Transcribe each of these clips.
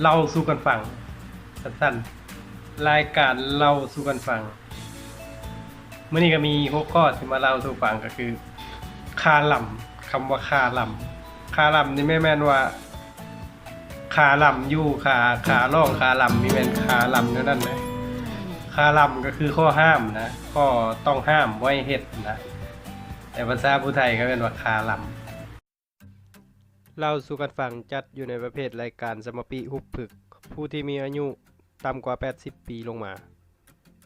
เล่าสู่กันฟังสั้นๆรายการเล่าสู่กันฟังเมื่อนี้ก็มีหัวข้อที่มาเล่าสู่ฟังก็คือ คาลำคำว่าคาลำคาลำนี่ไม่แม่นว่าคาลำอยู่คาคาล่องคาลำมีแม่นคาลำเท่านั้นเลยคาลำก็คือข้อห้ามนะข้อต้องห้ามไว้เฮ็ดนะแต่ภาษาผู้ไทยก็เป็นว่าคาลำ เราสู่กันฟังจัดอยู่ในประเภทรายการสมปิหุบผึก ผู้ที่มีอายุต่ำกว่า 80 ปีลงมา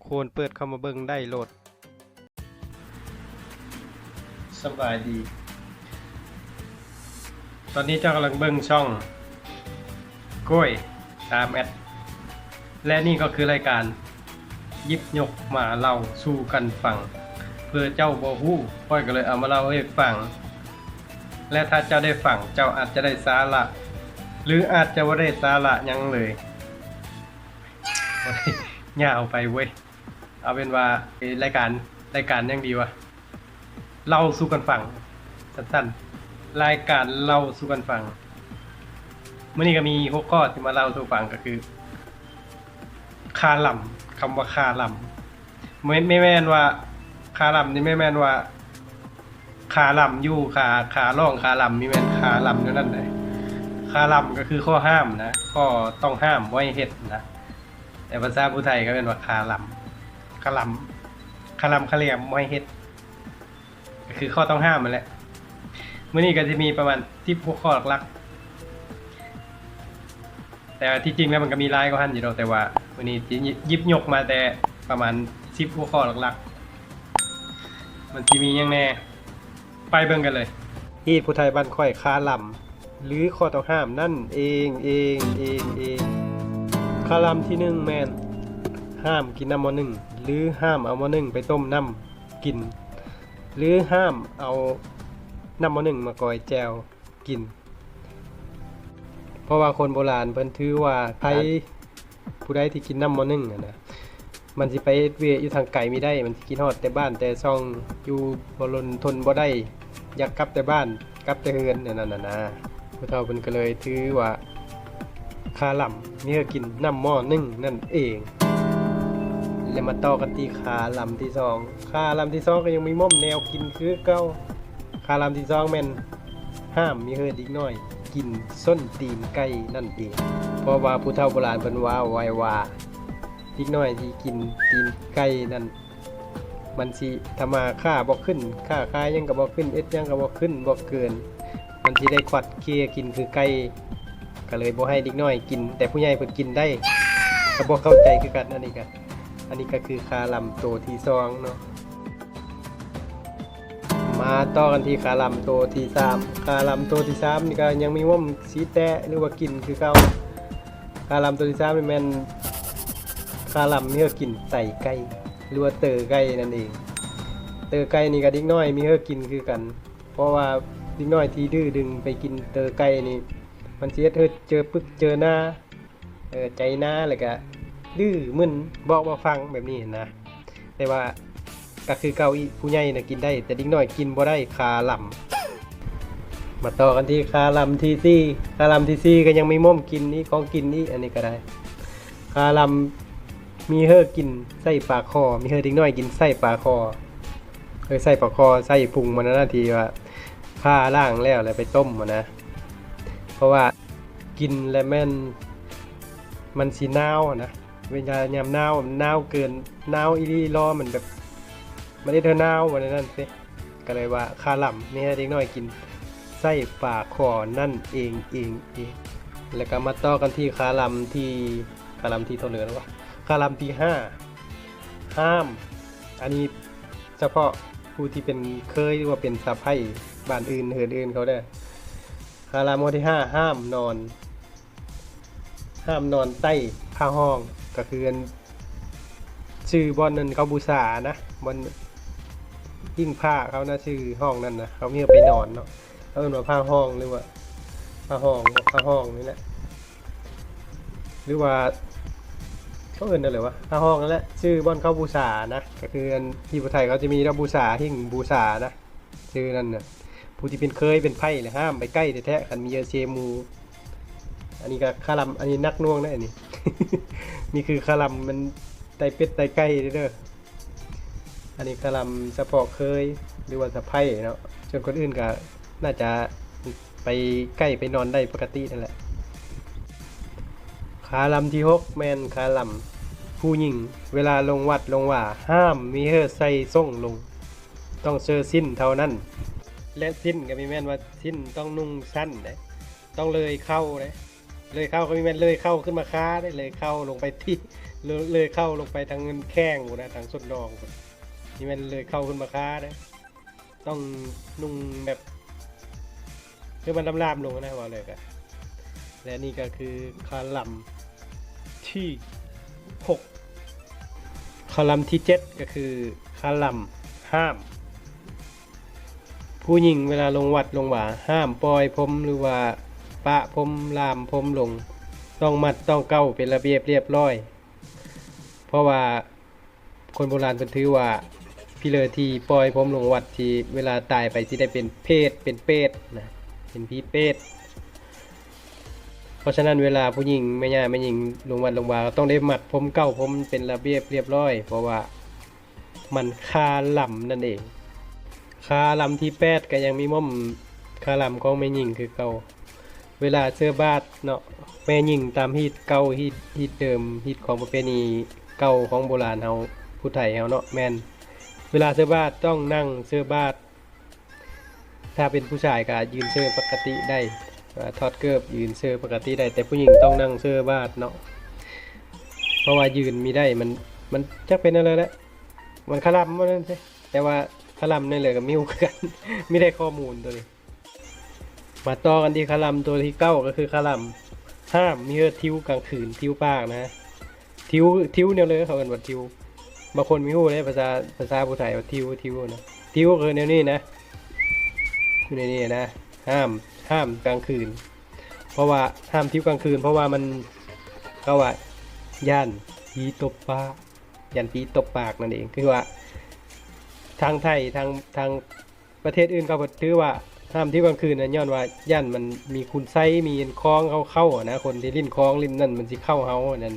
ควรเปิดเข้ามาเบิ่งได้โหลดสบายดี ตอนนี้เจ้ากำลังเบิ่งช่องกล้วย3แอด และนี่ก็คือรายการยิบยกมาเล่าสู่กันฟัง เพื่อเจ้าบ่ฮู้ค่อยก็เลยเอามาเล่าให้ฟัง และถ้าเจ้าได้ฟังเจ้าอาจจะได้สาระ หรืออาจจะว่าได้สาระยังเลยยาเอาไปเว้ย เอาเป็นว่ารายการรายการยังดีวะเล่าสู่กันฟังสั้นๆรายการเล่าสู่กันฟังเมื่อนี้ก็มีหัวข้อที่มาเล่าสู่ฟังก็คือ คาลำคำว่าคาลำไม่ไม่แม่นว่า คาลำนี่ไม่แม่นว่า ขาลำอยู่ขาขาล่องขาลำมีแม่นขาลำอยู่นั่นเลยขาลำก็คือข้อห้ามนะข้อต้องห้ามไว้เฮ็ดนะแต่ภาษาผู้ไทยก็เป็นว่าขาลำขาลำขาลำขาเลียมไว้เฮ็ดก็คือข้อต้องห้ามมันแหละมื่อนี้ก็จะมีประมาณที่พวกข้อหลักๆแต่ที่จริงแล้วมันก็มีหลายก็หันอยู่ดอกแต่ว่ามื่อนี้ที่ยิบยกมาแต่ประมาณสิบหัวข้อหลักๆ มันที่มียังแน่ ไปเบิ่งกันเลยฮีดผู้ไทยบ้านค่อยคาลำหรือข้อต้องห้ามนั่นเองเองเองเองคาลำที่หนึ่งแมนห้ามกินน้ำมอหนึ่งหรือห้ามเอามอหนึ่งไปต้มน้ำกิน หรือห้ามเอาน้ำมอหนึ่งมากอยแจวกิน เพราะว่าคนโบราณเพิ่นถือว่าใครผู้ใดที่กินน้ำมอหนึ่งนะ มันสิไปเวียอยู่ทางไกลไม่ได้ มันสิกินฮอดแต่บ้านแต่ช่องอยู่บ่ลนทนบ่ได้ อยากกลับแต่บ้านกลับแต่เฮือนนั่นน่ะนะผู้เฒ่าเพิ่นก็เลยถือว่าคาลำนี่ก็กินน้ำหม้อนึ่งนั่นเองแล้วมาต่อกันที่คาลำที่สองคาลำที่สองก็ยังมีม่อมแนวกินคือเก่าคาลำที่สองแม่นห้ามมีเฮือดอีกหน่อย กินส้นตีนไก่นั่นเองเพราะว่าผู้เฒ่าโบราณเพิ่นว่าไว้ว่า อีกหน่อยที่กินตีนไก่นั่นมันสิทำมาค่าบอกขึ้นค่าค่ายังก็บบอกขึ้นเอ็ดยังก็บบอกขึ้นบอกเกิน มันสิได้ควัดเคียกินคือไก่ก็เลยบ่ให้เด็กน้อยกิน แต่ผู้ใหญ่เพิ่นกินได้ก็บ่เข้าใจคือกันอันนี้ก็อันนี้ก็คือคาลำโตที่สองเนาะมาต่อกันที่คาลำโตที่สามคาลำโตที่สามนี่ก็ยังมีว่มสีแตะหรือว่ากินคือเก่าคาลำโตที่สามนี่แม่น คาลัมมีเฮอกินไต่ไก่หรือว่าเตอไก่นั่นเอง เตอไก่นี่กับดิ้งน้อยมีเฮอกินคือกัน เพราะว่าดิ้งน้อยที่ดื้อดึงไปกินเตอไก่นี่ มันเสียเธอเจอปึ๊กเจอหน้าเออใจหน้าเลยก็ดื้อมึนบอกมาฟังแบบนี้นะ แต่ว่าก็คือเกาอีผู้ใหญ่นะกินได้ แต่ดิ้งน้อยกินบ่ได้คาลัมมาต่อกันที่คาลัมทีซี่คาลัมทีซี่ก็ยังไมีม่อมกินนี่ของกินนี่อันนี้ก็ได้ คาลัม มีเฮอกินไส้ปลาคอ มีเฮอดิ้งน้อยกินไส้ปลาคอเฮอไส้ปลาคอไส้พุงมันนะทีว่าผ้าล่างแล้วแล้วไปต้มมันนะ เพราะว่ากินแล้วแม่นมันสีนาวอะนะเวลายามนาวมันนาวเกินนาวอีลีรอมันแบบมันได้เธอนาววันนั้นสิก็เลยว่าคาล่ำมีเฮอดิ้งน้อยกินไส้ปลาคอนั่นเองเองเองแล้วก็มาต่อกันที่คาล่ำที่คาล่ำที่เท่าเหลือแล้ววะ คาลัมที่ห้าห้าม อันนี้เฉพาะผู้ที่เป็นเคยหรือว่าเป็นสะพ้ายบ้านอื่นเหินอื่นเขาได้คาลัมข้อที่ห้าห้ามนอน ห้ามนอนใต้ผ้าห้องก็คืออันชื่อบอนนั้นเขาบูชานะบอนยิ่งผ้าเขานะชื่อห้องนั้นนะเขาเมียไปนอนเนาะเขาเรียกว่าผ้าห้องหรือว่าผ้าห้องผ้าห้องนี่แหละหรือว่า เขาเอินอะไรวะถ้าห้องนั่นแหละชื่อบ่อนเข้าบูชานะ ก็คืออันที่ผู้ไทยเขาจะมีรับบูชาหิ่งบูชานะชื่อนั่นน่ะผู้ที่เป็นเคยเป็นไพ่เลยห้ามไปใกล้แท้ๆกันมีเยอเชมูอันนี้ก็คาลัมอันนี้นักน่วงนะอันนี้ นี่คือคาลัมมันไตเป็ดไตไก่เด้ออันนี้คาลัมสะพาะเคยหรือว่าสะไพ่เนาะส่วนคนอื่นก็น่าจะไปใกล้ไปนอนได้ปกตินั่นแหละคาลัมที่หกแมนคาลัม ผู้หญิง เวลาลงวัดลงว่าห้ามมีเฮอใส่ส่งลง ต้องเซอร์สิ้นเท่านั้น และสิ้นก็มีแม่นว่าสิ้นต้องนุ่งสั้นนะต้องเลยเข้านะเลยเข้าก็มีแม่นเลยเข้าขึ้นมาค้าได้เลยเข้าลงไปที่เลยเข้าลงไปทางเงินแข้งนะทางสุดนองพี่แม่นเลยเข้าขึ้นมาค้านะต้องนุ่งแบบคือมันลำลามลงนะว่าเลยกันและนี่ก็คือคาลัมที่หก คาลัมที่เจ็ดก็คือคาลัมห้าม ผู้หญิงเวลาลงวัดลงหว่าห้ามปล่อยผมหรือว่าปะผมลามผมลง ต้องมัดต้องเก้าเป็นระเบียบเรียบร้อย เพราะว่าคนโบราณเป็นถือว่าพี่เลอที่ปล่อยผมลงวัดที่เวลาตายไปที่ได้เป็นเพศเป็นเปรตนะเป็นพี่เปรต เพราะฉะนั้นเวลาผู้หญิงไม่ย่าไม่หญิงลงวัดลงวาก็ต้องได้หมัดผมเก้าผมเป็นระเบียบเรียบร้อย เพราะว่ามันคาลำนั่นเองคาลำที่แปดก็ยังมีม่อมคาลำของแม่หญิงคือเก่าเวลาเสื้อบาทเนาะแม่หญิงตามฮีตเก่าฮีตฮีตเดิมฮีตของประเพณีเก่าของโบราณเฮาผู้ไทยเฮาเนาะแมนเวลาเสื้อบาทต้องนั่งเสื้อบาทถ้าเป็นผู้ชายก็ยืนเสื้อปกติได้ ว่าทอดเกิบยืนเสื้อปกติได้ แต่ผู้หญิงต้องนั่งเสื้อบาทเนาะเพราะว่ายืนมีได้มันมันจักเป็นอะไรแหละมันคลำมันนั่นใช่แต่ว่าคลัมนี่เลยกับมิวกันไม่ได้ข้อมูลตัวนี้ มาต่อกันที่คลัมตัวที่เก้าก็คือคลัมห้ามมีเอทิวกลางคืนทิวปากนะทิวทิวเนี่ยเลยเขาเป็นว่าทิวบางคนมีหูเลยภาษาภาษาผู้ไทยว่าทิวทิวนะทิวคือแนวนี้นะอยู่ในนี้นะห้าม ห้ามกลางคืน เพราะว่าห้ามทิวกลางคืน เพราะว่ามันเขาว่าย่านผีตบปากยันผีตบปากนั่นเองคือว่า ทางไทยทางทางประเทศอื่นเขาถือว่าห้ามที่กลางคืนนะย้อนว่าย่านมันมีคุณไซมีคล้องเขาเข้านะคนที่ลิ้นคล้องลิ้นนั่นมันสิเข้าเฮานั่น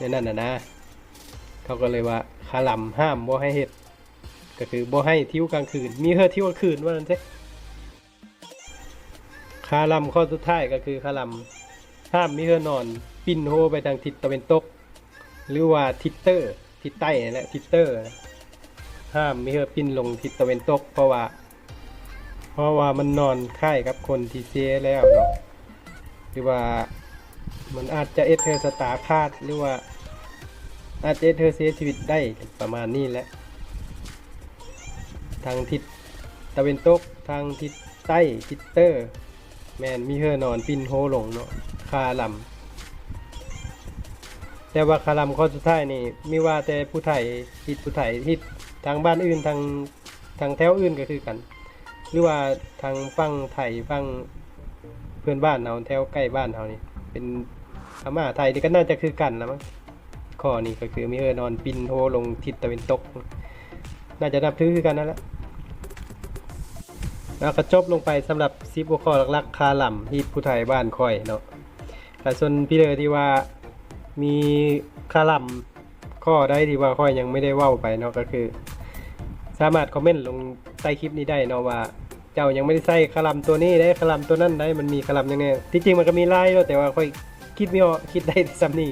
นนั่นน่ะนะ เขาก็เลยว่าคาลำห้ามบ่ให้เฮ็ดก็คือบ่ให้ทิ้วกลางคืน มีเฮอทิ้วกลางคืนว่านั่นเด้ คาลำข้อสุดท้ายก็คือคาลำห้ามมีเฮอนอน ปิ้นโฮไปทางทิศตะวันตก หรือว่าทิศเตอร์ ทิศใต้นั่แหละทิศเตอร์ ห้ามมิเฮอปิ้นลงทิศตะวันตก เพราะว่า เพราะว่ามันนอนค่ายกับคนที่เสียแล้วเนาะหรือว่ามันอาจจะเอเธอสตาร์พลาดหรือว่าอาจจะเอเธอเสียชีวิตได้ประมาณนี้แหละ ทางทิศตะวันตก ทางทิศใต้ทิศเตอร์ แมนมีเฮอนอนปิ้นโฮลงเนาะคาลำแต่ว่าคารัมข้อสุดท้ายนี่ไม่ว่าแต่ผู้ไทยฮิตผู้ไทยฮิตทางบ้านอื่นทางทางแถวอื่นก็คือกัน หรือว่าทางฝั่งไทยฝั่งเพื่อนบ้านเราแถวใกล้บ้านเรานี่ เป็นพม่าไทยนี่ก็น่าจะคือกันนะมั้งข้อนี้ก็คือมีเออนอนปินโฮลงทิศตะวันตก น่าจะนับถือคือกันนั่นแหละ แล้วก็จบลงไปสำหรับซิบหัวข้อหลักๆคาลัมฮิตผู้ไทยบ้านคอยเนาะแต่ส่วนพี่เลอที่ว่ามีคาลัมข้อได้ที่ว่าค่อยยังไม่ได้เว้าไปเนาะก็คือ สามารถคอมเมนต์ลงใต้คลิปนี้ได้เนาะว่าเจ้ายังไม่ได้ใส่คาลัมตัวนี้ได้คาลัมตัวนั้นได้มันมีคาลัมยังไงที่จริงมันก็มีไล่เนาะแต่ว่าค่อยคิดไม่ออกคิดได้ซ้ำนี่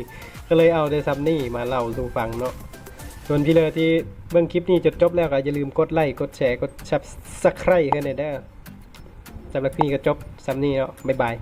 ก็เลยเอาได้ซ้ำนี่มาเล่าสู่ฟังเนาะ ส่วนพี่เลอที่เบื้องคลิปนี้จดจบแล้วก็อย่าลืมกดไลค์กดแชร์กดชับสไครต์ให้หน่อยเด้อสำหรับคลิปนี้ก็จบสำนี้เนาะบ๊ายบาย